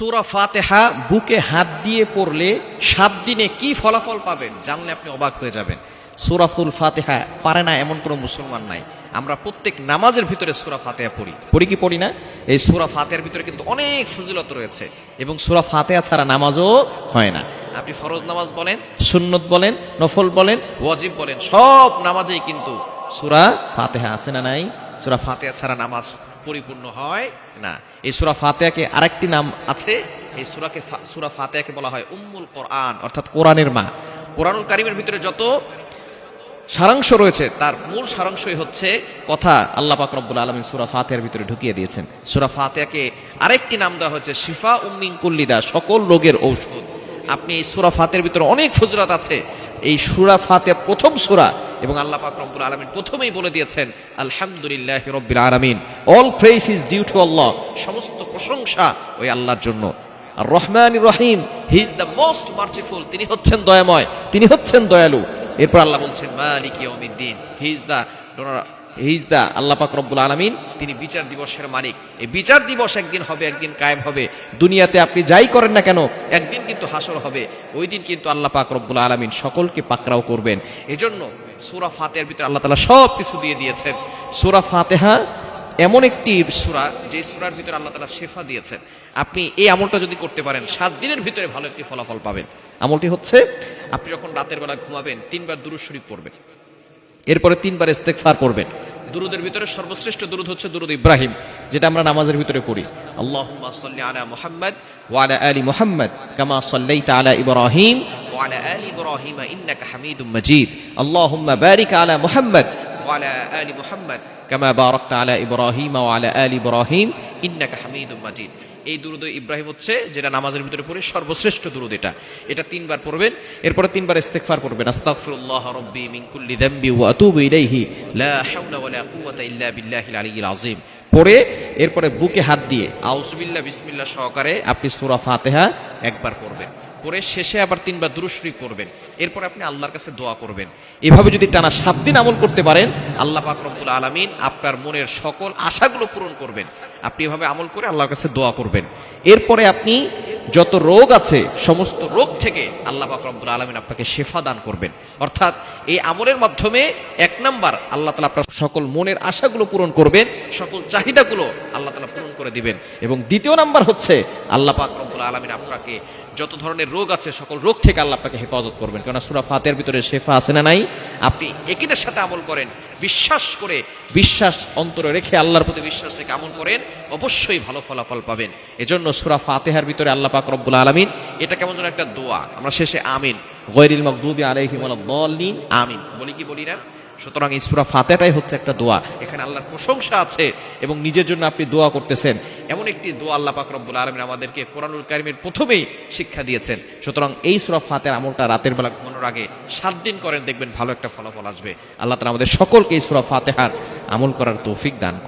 সুরা ফাতেহা বুকে হাত দিয়ে পড়লে সাত দিনে কি ফলাফল পাবেন জানলে আপনি অবাক হয়ে যাবেন। সুরাফুল ফাতেহা পারে না এমন কোনো মুসলমান নাই। আমরা প্রত্যেক নামাজের ভিতরে সুরা ফাতেহা পড়ি। পড়ি কি পড়ি না? এই সুরা ফাতেহার ভিতরে কিন্তু অনেক ফজিলত রয়েছে এবং সুরা ফাতেহা ছাড়া নামাজও হয় না। আপনি ফরজ নামাজ বলেন, সুন্নত বলেন, নফল বলেন, ওয়াজিব বলেন, সব নামাজেই কিন্তু সুরা ফাতেহা আছে না নাই? সুরা ফাতেহা ছাড়া নামাজ পরিপূর্ণ হয় না। এই সুরা ফাতেহাকে আরেকটি নাম আছে, এই সুরাকে সুরা ফাতেহাকে বলা হয় উম্মুল কোরআন, অর্থাৎ কোরআনের মা। কোরআনুল কারিমের ভিতরে যত সারাংশ রয়েছে, তার মূল সারাংশই হচ্ছে কথা আল্লাহ পাক রব্বুল আলমিন সুরা ফাতেহার ভিতরে ঢুকিয়ে দিয়েছেন। সুরা ফাতেহাকে আরেকটি নাম দেওয়া হয়েছে, শিফা উম্মিন কুল্লিদা সকল রোগের ঔষধ। আপনি এই সুরা ফাতের ভিতরে অনেক ফজরত আছে। এই সুরা ফাতে প্রথম সুরা এবং আল্লাহ পাক রব্বুল আলামিন প্রথমেই বলে দিয়েছেন, আলহামদুলিল্লাহ রব্বিল আলামিন। All praise is due to Allah সমস্ত প্রশংসা ওই আল্লাহর জন্য। আর Rahman Rahim he is the most merciful তিনি হচ্ছেন দয়াময়, তিনি হচ্ছেন দয়ালু। এরপর আল্লাহ বলছেন, মালিক ইয়াউমিদ্দিন। He is the he is Allah পাক রব্বুল আলামিন তিনি বিচার দিবসের মালিক। এই বিচার দিবস একদিন হবে, একদিন কায়েম হবে। দুনিয়াতে আপনি যাই করেন না কেন, একদিন কিন্তু হাসর হবে। ওই দিন কিন্তু আল্লাহ পাক রব্বুল আলামিন সকলকে পাকরাও করবেন। এজন্য সূরা ফাতিহার ভিতরে আল্লাহ তাআলা সব কিছু দিয়ে দিয়েছেন। সুরা ফাতেহা এমন একটি সুরা যে সুরার ভিতরে আল্লাহ তালা শেফা দিয়েছেন। আপনি এই আমলটা যদি করতে পারেন, সাত দিনের ভিতরে ভালো একটি ফলাফল পাবেন। আমলটি হচ্ছে, আপনি যখন রাতের বেলা ঘুমাবেন, তিনবার দুরূদ শরীফ পড়বেন। এরপরে তিনবার ইস্তেগফার করবেন দুরুদের ভিতরে সর্বশ্রেষ্ঠ দুরুদ হচ্ছে দুরুদ ইব্রাহিম, যেটা আমরা নামাজের ভিতরে পড়ি। সাল্লি আলা মুহাম্মদ ওয়া আলা মুহাম্মদ কামা সাল্লাইতা আলা ইব্রাহিম ইব্রাহিম ইন্নাকা হামিদুম মাজিদ। আল্লাহুম্মা বারিক আলা মুহাম্মদ ওয়া আলা আলি মুহাম্মদ কামা বারাকতা আলা ইব্রাহিম ওয়া আলা আলি ইব্রাহিম ইন্নাকা হামিদুম মাজিদ। এই দুরুদ ইব্রাহিম হচ্ছে যেটা নামাজের ভিতরে পড়ে সর্বশ্রেষ্ঠ দুরুদ এটা। এটা তিনবার পড়বেন, এরপরে তিনবার ইস্তেকফার করবেন আস্তাগফিরুল্লাহ রাব্বি মিন কুল্লি যামবি ওয়া আতুবু ইলাইহি। লা হাওলা ওয়ালা কুওয়াতা ইল্লা বিল্লাহিল আলিয়্যিল আযীম। পড়ে, এরপরে বুকে হাত দিয়ে, আউযুবিল্লাহ বিসমিল্লাহ সহকারে আপনি সূরা ফাতিহা একবার পড়বেন। পরে শেষে আবার তিনবার দুরুশরী করবেন এরপর আপনি আল্লাহর কাছে দোয়া করবেন। এভাবে যদি টানা সাত দিন আমল করতে পারেন, আল্লাহ পাক রব্বুল আলামিন আপনার মনের সকল আশাগুলো পূরণ করবেন। আপনি এভাবে আমল করে আল্লাহর কাছে দোয়া করবেন। এরপরে আপনি যত রোগ আছে, সমস্ত রোগ থেকে আল্লাহ পাক রব্বুল আলামিন আপনাকে শেফা দান করবেন। অর্থাৎ এই আমলের মাধ্যমে এক নাম্বার, আল্লাহ তালা আপনার সকল মনের আশাগুলো পূরণ করবেন, সকল চাহিদাগুলো আল্লাহ তালা পূরণ করে দিবেন। এবং দ্বিতীয় নাম্বার হচ্ছে, আল্লাহ পাক রব্বুল আলামিন আপনাকে যত ধরনের রোগ আছে, সকল রোগ থেকে আল্লাহ আপনাকে হেফাজত করবেন। কেননা সুরা ফাতের ভিতরে শেফা আছে না নাই? আপনি একিনের সাথে আমল করেন, বিশ্বাস করে, বিশ্বাস অন্তরে রেখে আল্লাহর প্রতি বিশ্বাস রেখে আমল করেন, অবশ্যই ভালো ফলাফল পাবেন। এজন্য সুরা ফাতেহার ভিতরে আল্লাহ পাক রব্বুল আলামিন, এটা কেমন যেন একটা দোয়া। আমরা শেষে আমিন। গৈরিল মকদুবি আলাইহিম আমিন। বলি কি বলি না? সুতরাং এই সুরা হচ্ছে একটা দোয়া। এখানে আল্লাহর প্রশংসা আছে এবং নিজের জন্য আপনি দোয়া করতেছেন। এমন একটি দোয়া আল্লাহ পাক রব্বুল আমাদেরকে কোরআনুল কারিমের প্রথমেই শিক্ষা দিয়েছেন। সুতরাং এই সুরা ফাতের আমলটা রাতের বেলা ঘুমানোর আগে সাত দিন করেন, দেখবেন ভালো একটা ফলাফল আসবে। আল্লাহ তাআলা আমাদের সকলকে এই সুরা ফাতেহার আমল করার তৌফিক দান